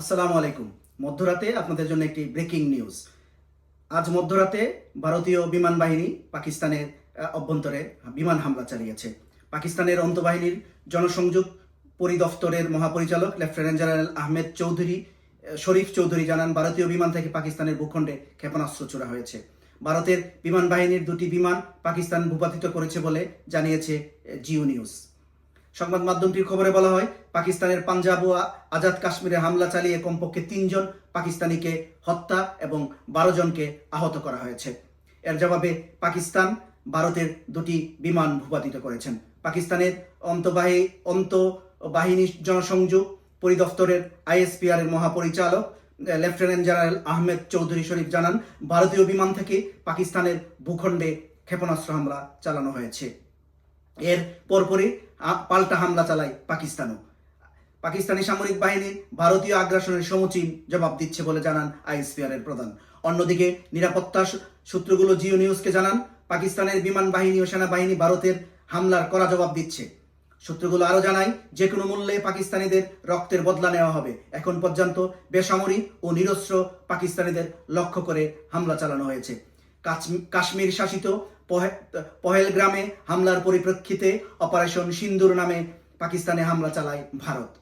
আসসালামু আলাইকুম। মধ্যরাতে আপনাদের জন্য একটি ব্রেকিং নিউজ আজ মধ্যরাতে ভারতীয় বিমান বাহিনী পাকিস্তানের অভ্যন্তরে বিমান হামলা চালিয়েছে। পাকিস্তানের অন্তবাহিনীর জনসংযোগ পরিদফতরের মহাপরিচালক, লেফটেন্যান্ট জেনারেল আহমেদ চৌধুরী শরীফ চৌধুরী জানান, ভারতীয় বিমান থেকে পাকিস্তানের ভূখণ্ডে ক্ষেপণাস্ত্র ছোড়া হয়েছে। ভারতের বিমান বাহিনীর দুটি বিমান পাকিস্তান ভূপাতিত করেছে বলে জানিয়েছে জিও নিউজ। সংবাদ মাধ্যমটির খবরে বলা হয়, পাকিস্তানের পাঞ্জাব ও আজাদ কাশ্মীরে হামলা চালিয়ে কমপক্ষে তিনজন পাকিস্তানিকে হত্যা এবং বারো জনকে আহত করা হয়েছে। এর জবাবে পাকিস্তান ভারতের দুটি বিমান ভূপাতিত করেছেন। পাকিস্তানের অন্তবাহী, অন্তবাহিনী জনসংযোগ পরিদফতরের আইএসপিআর এর মহাপরিচালক লেফটেন্যান্ট জেনারেল আহমেদ চৌধুরী শরীফ জানান, ভারতীয় বিমান থেকে পাকিস্তানের ভূখণ্ডে ক্ষেপণাস্ত্র হামলা চালানো হয়েছে। এর পরপরই পাল্টা হামলা চালায় পাকিস্তানও। পাকিস্তানি সামরিক বাহিনী ভারতীয় আগ্রাসনের সমুচীন জবাব দিচ্ছে বলে জানান আইএসপিআর এর প্রধান। অন্যদিকে নিরাপত্তা সূত্রগুলো জিও নিউজকে জানান, পাকিস্তানের বিমান বাহিনী ও সেনাবাহিনী ভারতের হামলার করা জবাব দিচ্ছে। সূত্রগুলো আরও জানায় যে কোনো মূল্যে পাকিস্তানিদের রক্তের বদলা নেওয়া হবে। এখন পর্যন্ত বেসামরিক ও নিরস্ত্র পাকিস্তানিদের লক্ষ্য করে হামলা চালানো হয়েছে। কাশ্মীর শাসিত পহে- পহেলগ্রামে হামলার পরিপ্রেক্ষিতে অপারেশন সিন্দুর নামে পাকিস্তানে হামলা চালায় ভারত।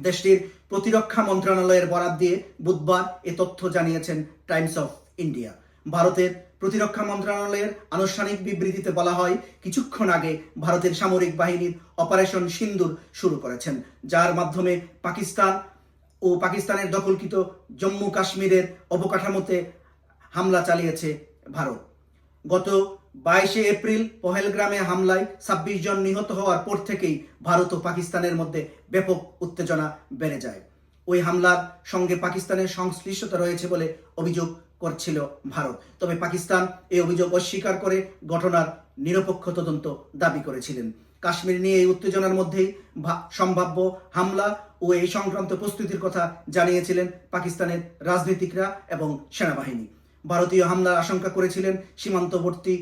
দেশটির প্রতিরক্ষা মন্ত্রণালয়ের বরাত দিয়ে বুধবার এ তথ্য জানিয়েছেন টাইমস অফ ইন্ডিয়া। ভারতের প্রতিরক্ষা মন্ত্রণালয়ের আনুষ্ঠানিক বিবৃতিতে বলা হয়, কিছুক্ষণ আগে ভারতের সামরিক বাহিনীর অপারেশন সিন্দুর শুরু করেছেন, যার মাধ্যমে পাকিস্তান ও পাকিস্তানের দখলকৃত জম্মু কাশ্মীরের অবকাঠামোতে হামলা চালিয়েছে ভারত। গত বাইশে এপ্রিল পহেলগ্রামে হামলায় ছাব্বিশ জন নিহত হওয়ার পর থেকেই ভারত ও পাকিস্তানের মধ্যে ব্যাপক উত্তেজনা বেড়ে যায়। ওই হামলার সঙ্গে পাকিস্তানের সংশ্লিষ্টতা রয়েছে বলে অভিযোগ করছিল ভারত। তবে পাকিস্তান এই অভিযোগ অস্বীকার করে ঘটনার নিরপেক্ষ তদন্ত দাবি করেছিলেন। কাশ্মীর নিয়ে এই উত্তেজনার মধ্যেই সম্ভাব্য হামলা ও এই সংক্রান্ত প্রস্তুতির কথা জানিয়েছিলেন পাকিস্তানের রাজনীতিকরা এবং সেনাবাহিনী। ভারতীয় হামলার আশঙ্কা করেছিলেন সীমান্তবর্তী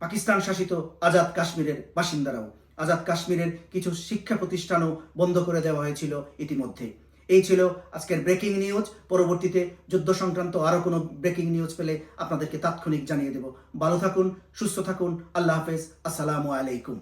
পাকিস্তান শাসিত আজাদ কাশ্মীরের বাসিন্দারাও। আজাদ কাশ্মীরের কিছু শিক্ষা প্রতিষ্ঠানও বন্ধ করে দেওয়া হয়েছিল ইতিমধ্যে। এই ছিল আজকের ব্রেকিং নিউজ। পরবর্তীতে যুদ্ধ সংক্রান্ত আরও কোনো ব্রেকিং নিউজ পেলে আপনাদেরকে তাৎক্ষণিক জানিয়ে দেব। ভালো থাকুন, সুস্থ থাকুন, আল্লাহ হাফেজ, আসসালামু আলাইকুম।